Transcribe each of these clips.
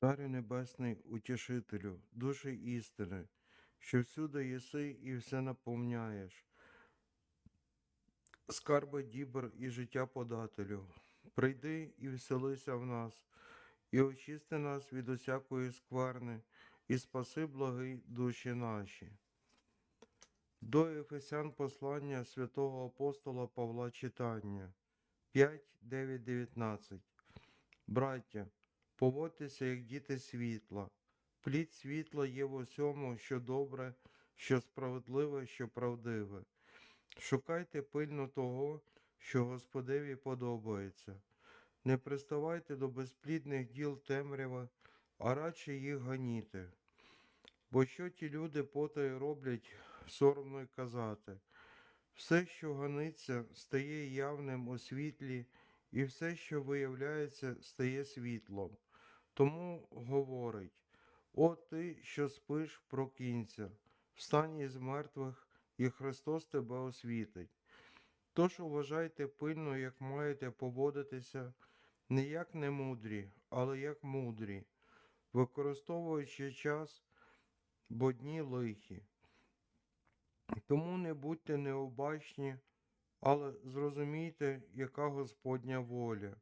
Царю Небесний, утішителю, душі істини, що всюди єси і все наповняєш. Скарби дібр і життя подателю, прийди і вселися в нас, і очисти нас від усякої скверни, і спаси благий душі наші. До Ефесян послання святого апостола Павла читання 5, 9, 19. Браття, поводьтеся, як діти світла. Плід світла є в усьому, що добре, що справедливе, що правдиве. Шукайте пильно того, що Господеві подобається. Не приставайте до безплідних діл темряви, а радше їх ганіте. Бо що ті люди потай роблять, соромно й казати. Все, що ганиться, стає явним у світлі, і все, що виявляється, стає світлом. Тому говорить: О ти, що спиш, прокинься, встань із мертвих, і Христос тебе освітить. Тож уважайте пильно, як маєте поводитися, не як немудрі, але як мудрі, використовуючи час, бо дні лихі. Тому не будьте необачні, але зрозумійте, яка Господня воля.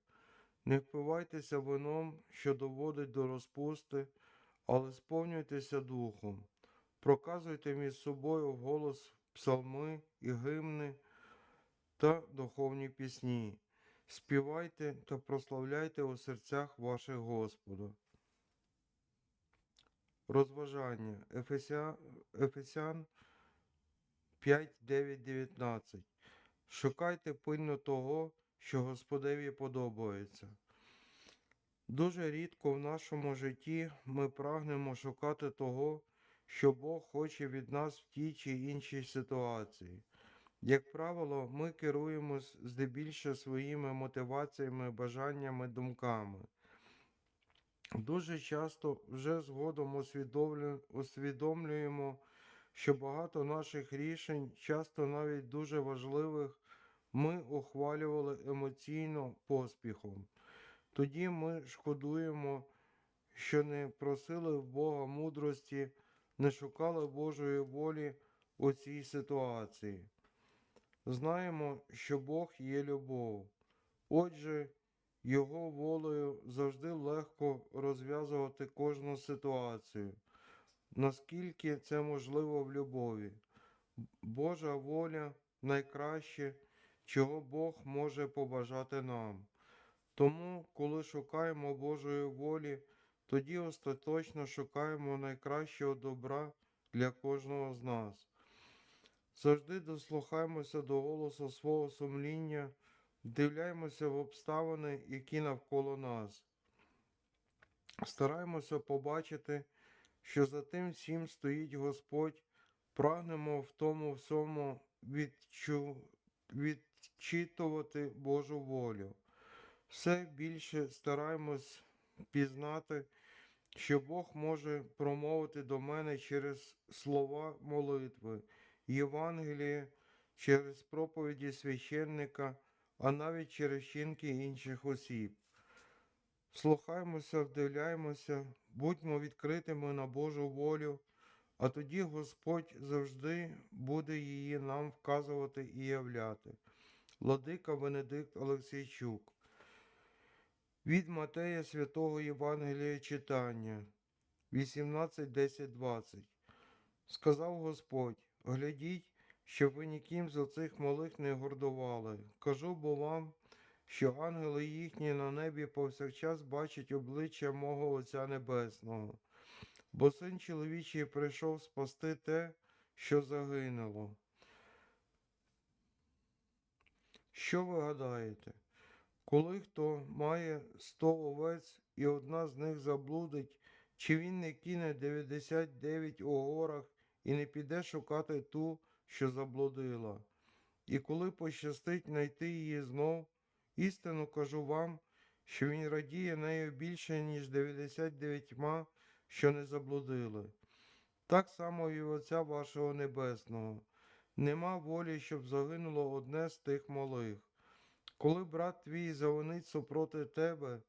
Не впивайтеся вином, що доводить до розпусти, але сповнюйтеся духом. Проказуйте між собою вголос псалми і гимни та духовні пісні. Співайте та прославляйте у серцях ваших Господа. Розважання Ефеся... Ефесян 5, 9, 19. Шукайте пильно того, що Господеві подобається. Дуже рідко в нашому житті ми прагнемо шукати того, що Бог хоче від нас в тій чи іншій ситуації. Як правило, ми керуємось здебільше своїми мотиваціями, бажаннями, думками. Дуже часто вже згодом усвідомлюємо, що багато наших рішень, часто навіть дуже важливих, ми ухвалювали емоційно поспіхом. Тоді ми шкодуємо, що не просили в Бога мудрості, не шукали Божої волі у цій ситуації. Знаємо, що Бог є любов. Отже, Його волею завжди легко розв'язувати кожну ситуацію, наскільки це можливо в любові. Божа воля найкраще, чого Бог може побажати нам. Тому, коли шукаємо Божої волі, тоді остаточно шукаємо найкращого добра для кожного з нас. Завжди дослухаємося до голосу свого сумління, вдивляємося в обставини, які навколо нас. Стараємося побачити, що за тим всім стоїть Господь, прагнемо в тому всьому відчу... відчитувати Божу волю. Все більше стараємось пізнати, що Бог може промовити до мене через слова молитви, Євангеліє, через проповіді священника, а навіть через чинки інших осіб. Слухаймося, вдивляємося, будьмо відкритими на Божу волю, а тоді Господь завжди буде її нам вказувати і являти. Владика Венедикт Олексійчук. Від Матея Святого Євангелія читання 18, 10, 20. Сказав Господь: глядіть, щоб ви ніким з оцих малих не гордували. Кажу бо вам, що ангели їхні на небі повсякчас бачать обличчя мого Отця Небесного. Бо син чоловічий прийшов спасти те, що загинуло. Що ви гадаєте? Коли хто має сто овець і одна з них заблудить, чи він не кине 99 у горах і не піде шукати ту, що заблудила? І коли пощастить знайти її знов, істину кажу вам, що він радіє нею більше, ніж 99, що не заблудили. Так само і Отця вашого Небесного. Нема волі, щоб загинуло одне з тих малих. Коли брат твій завинить супроти тебе,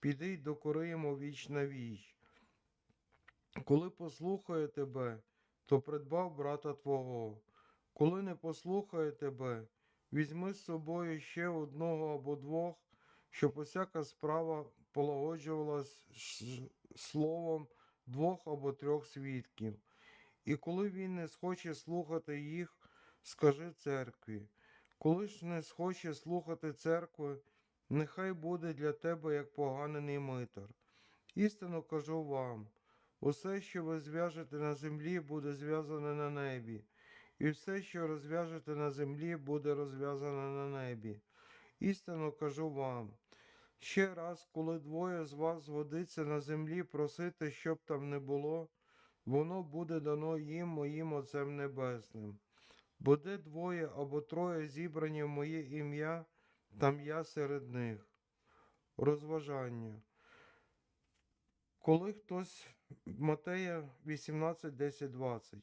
піди й докори йому віч на віч. Коли послухає тебе, то придбав брата твого. Коли не послухає тебе, візьми з собою ще одного або двох, щоб усяка справа полагоджувалась словом двох або трьох свідків. І коли він не схоче слухати їх, скажи церкві. Коли ж не схоче слухати церкви, нехай буде для тебе як поганений митар. Істинно кажу вам, усе, що ви зв'яжете на землі, буде зв'язане на небі, і все, що розв'яжете на землі, буде розв'язане на небі. Істинно кажу вам. Ще раз, коли двоє з вас згодиться на землі просити, щоб там не було, воно буде дано їм моїм Отцем Небесним. Бо де двоє або троє зібрані в моє ім'я, там я серед них. Розважання. Коли хтось Матея 18, 10, 20.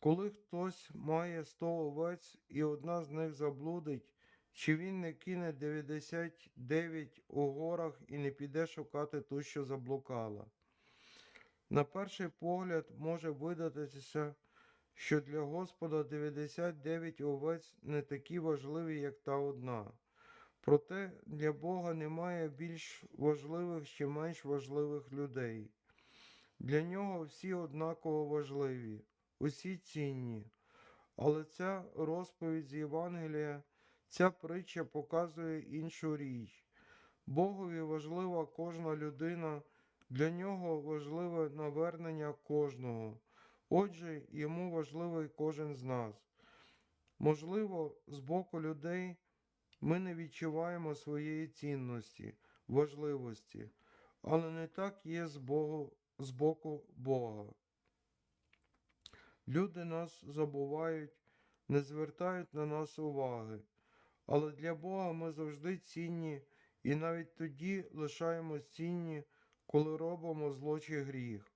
Коли хтось має 100 овець і одна з них заблудить, чи він не кине 99 у горах і не піде шукати ту, що заблукала? На перший погляд може видатися, що для Господа 99 овець не такі важливі, як та одна. Проте для Бога немає більш важливих чи менш важливих людей. Для нього всі однаково важливі, усі цінні. Але ця розповідь з Євангелія, ця притча показує іншу річ. Богові важлива кожна людина, для нього важливе навернення кожного. Отже, йому важливий кожен з нас. Можливо, з боку людей ми не відчуваємо своєї цінності, важливості, але не так є з, Богу, з боку Бога. Люди нас забувають, не звертають на нас уваги, але для Бога ми завжди цінні і навіть тоді лишаємось цінні, коли робимо зло чи гріх.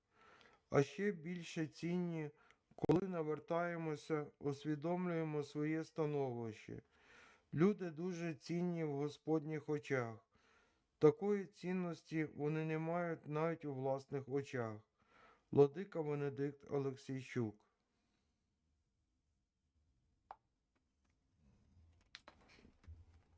А ще більше цінні, коли навертаємося, усвідомлюємо своє становище. Люди дуже цінні в Господніх очах. Такої цінності вони не мають навіть у власних очах. Владика Венедикт Олексійчук